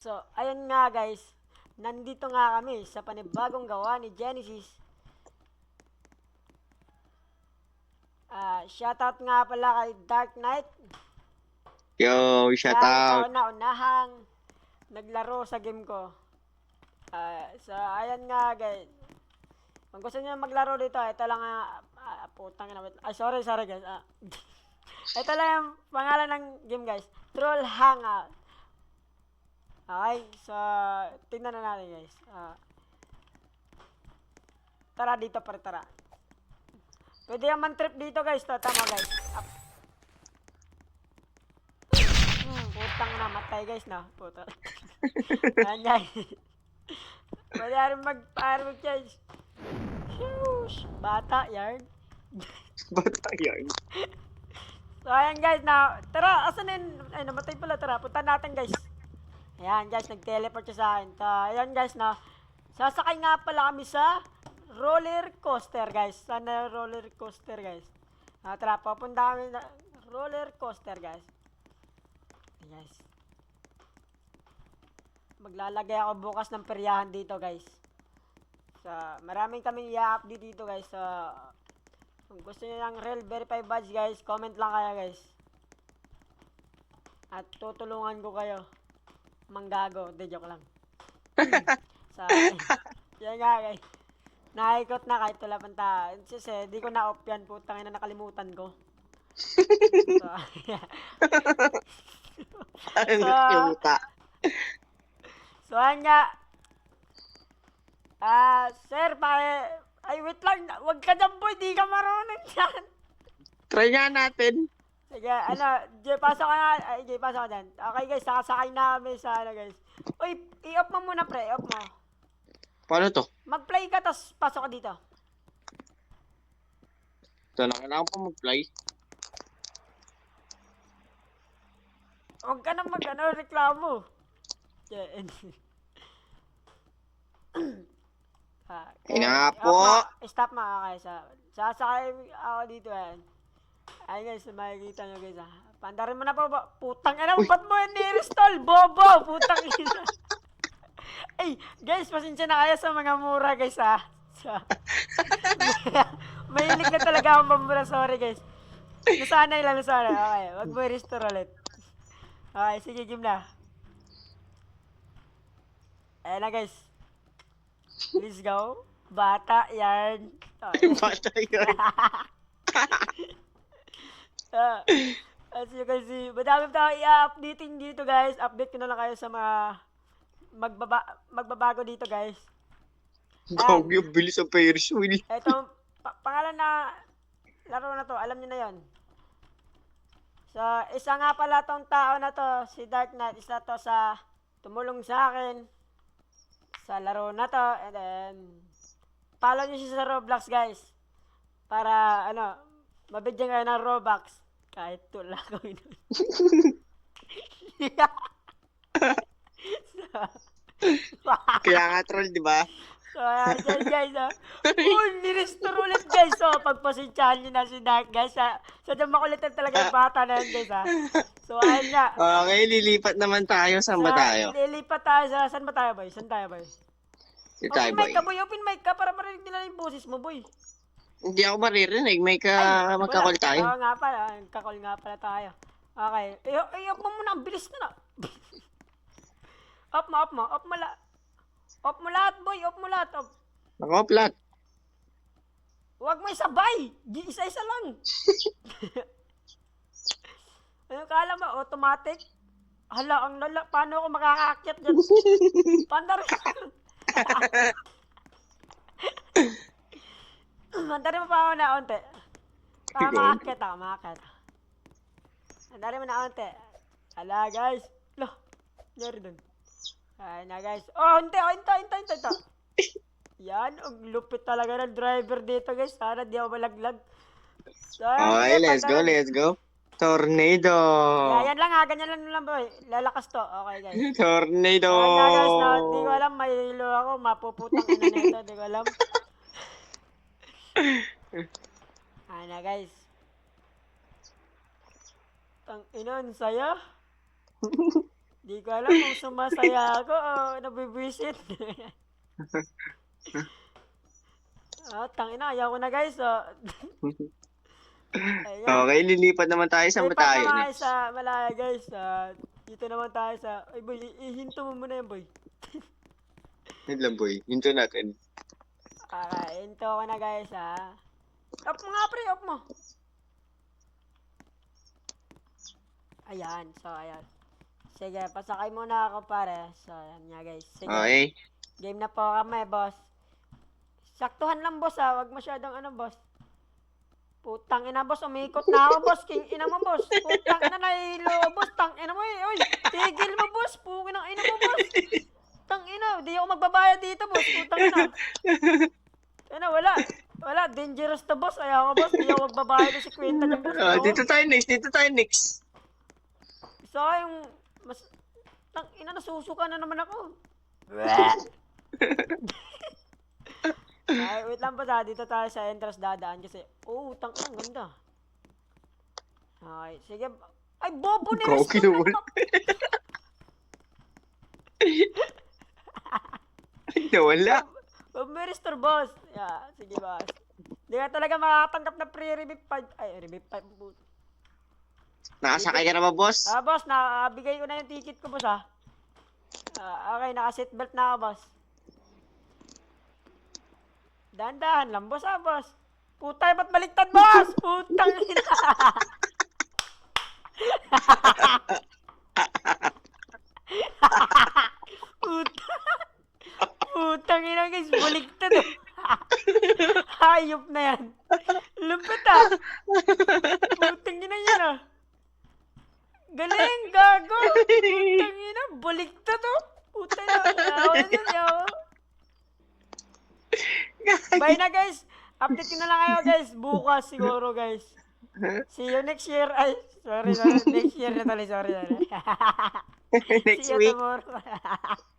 So, ayun nga guys, nandito nga kami sa panibagong gawa ni Genesis. Ah, shoutout nga pala kay Dark Knight. Yo, shout Siya na unahang naglaro sa game ko. Ah, so, ayan nga guys. Kung gusto niyo maglaro dito, ito lang nga, ah, putang wait. Ay, sorry, sorry guys. Ah, ito lang yung pangalan ng game guys. Troll Hangout. Okay, so, tingnan na natin guys. Ah, tara dito, pare, tara. Pwede naman trip dito guys, to. Tama guys. Up. Hmm, putang na, matay guys na. Puta. Ayan guys. Pwede rin mag-firework guys. Shush! Bata, yarn. Bata yan. So, ayan guys, na, tara, asan yun? Ay, namatay pala, tara, punta natin guys. Ayan guys, nag-teleport siya sa akin. Ta, ayan guys, na, sasakay nga pala kami sa roller coaster guys. Sana roller coaster guys. Ah, tara, papunta kami na roller coaster guys. Ayan, guys. Maglalagay ako bukas ng peryahan dito guys. Sa, maraming kami i-update dito guys. Sa, kung gusto niyo ng real verified badge guys, comment lang kayo guys. At tutulungan ko kayo. Manggago, de joke lang. Sa yan nga guys. Naikot na kahit wala pang tao. Kasi di ko na-off yan, putang ina nakalimutan ko. so, so ayan nga. Ah, sir, pa ay wait lang, wag ka dyan boy, di ka marunong yan. Try nga natin. Sige, ano, Jay, pasok ka na. Ay, Jay, pasok ka dyan. Okay, guys, sasakay namin sa, ano, guys. Uy, i-off mo muna, pre. I-off mo. Paano to? Mag-play ka, tapos pasok ka dito. Ito na, kailangan pa mag-fly. Huwag ka na mag, ano, reklamo. Yeah. ah, Ayun na nga i-off po. Stop mo, okay. Sa, sasakay ako dito, yan. Ay, guys, makikita nyo, guys, ah. Pandarin mo na po, ba? Putang ina, ba't mo yan ni-restall? Bobo! Putang ina. Ay, guys, pasensya na kayo sa mga mura, guys, ah. Sa... Mahilig na talaga akong pamura, sorry, guys. Nasanay lang, nasanay. Okay, wag mo i-restore ulit. Okay, sige, game na. Ayan na, guys. Let's go. Bata, yan. Okay. Bata yun. Ah, as you can see, madami tayo i-updating dito guys. Update ko na lang kayo sa mga magbaba magbabago dito guys. Gawag yung bilis sa Ferris wheel. Ito, pa- pangalan na laro na to, alam niyo na yon. So, isa nga pala tong tao na to, si Dark Knight, isa to sa tumulong sa akin sa laro na to. And then, follow niyo siya sa Roblox guys. Para, ano, mabigyan kayo ng Robux. Kahit kami nun. so, Kaya nga troll, di ba? So, ayan guys, ah. Uy, nirestore ulit, guys. So, pagpasensyahan nyo na si Dark, guys, ah. So, dyan makulitan talaga yung bata na yan, guys, ah. So, ayun nga. Okay, lilipat naman tayo. Saan ba tayo? Lilipat tayo sa... Saan ba tayo, boy? Saan tayo, boy? Dito tayo, Open boy. mic ka, boy. Open mic ka para marinig nila yung boses mo, boy. Hindi ako maririnig. May ka Ay, magkakol wala. tayo. Oo nga pala. Kakol nga pala tayo. Okay. Eh, off mo muna. Ang bilis na na. off mo, off mo. Off mo lahat. Off mo lahat, boy. Off mo lahat. Off. Ako, plat. Huwag mo isabay! Isa-isa lang! ano kala mo? Automatic? Hala, ang lala. Paano ako makakaakyat dyan? Pandar! Pandarin mo pa ako na onte. Para makaakyat ako, makaakyat. Pandarin mo na onte. Hala, guys. Lo, nyari dun. Ay na, guys. Oh, onte, into, into, into, into. Yan, ang lupit talaga ng driver dito guys. Sana di ako malaglag. So, Okay, let's go, let's go. Tornado. Yeah, yan lang ha, ganyan lang lang boy. Lalakas to. Okay guys. Tornado. Ayan nga guys, no, di ko alam, may hilo ako, mapuputang ina nito, di ko alam. Ayan na guys. Tang ina, ang saya. Di ko alam kung sumasaya ako o nabibwisit. ah, tangina, ayaw ko na guys. Oh. Ayan. Okay, lilipat naman tayo sa Matayo naman tayo sa Malaya guys. Ah, dito naman tayo sa... Ay boy, ihinto mo muna yan boy. Yun lang boy, hinto natin. Okay, hinto ko na guys ha. Up mo nga pre, up mo. Ayan, so ayan. Sige, pasakay muna ako pare. So, ayan nga guys. Sige, Okay. game na po kami boss. Saktuhan lang boss ha, wag masyadong ano boss. Putang ina boss, umikot na ako boss. King ina mo boss. Putang ina nahilo boss. Tang ina mo eh. Uy, tigil mo boss. Pukin ang ina mo boss. Tang ina, di ako magbabayad dito boss. Putang ina. Ano, wala. Wala, dangerous to boss. Ayaw ko boss. Di ako magbabayad sa kwenta niya boss. Ah, Ako, dito tayo next, dito tayo next. Isa yung mas... Tang ina, nasusuka na naman ako. Ay, wait lang po sa dito tayo sa entrance dadaan kasi oh, tang ang ganda. Ay, sige. Ay, bobo ni Gogi naman. Ay, nawala. Restore boss. Yeah, sige boss. Hindi ka talaga makatanggap na free revive 5. Ay, revive 5. Nakasakay ka na ba, boss? Ah, boss, nabigay ko na yung ticket ko, boss, ah. Ah, okay, naka-seatbelt na ako, boss. Dahan-dahan lang, boss, ah, boss. Putay, ba't baliktad, boss? Putang ina. Puta. Putang ina, guys, baliktad. Hayop na yan. Lupit, ah. Putang ina yan, ah. Galing, gago! Putang ina, balikta to! Putang ina, yawa na yawa. Bye na guys! Update na lang kayo guys, bukas siguro guys. See you next year. Ay, sorry, sorry. Next year na tuloy, sorry, sorry. next See you week. tomorrow.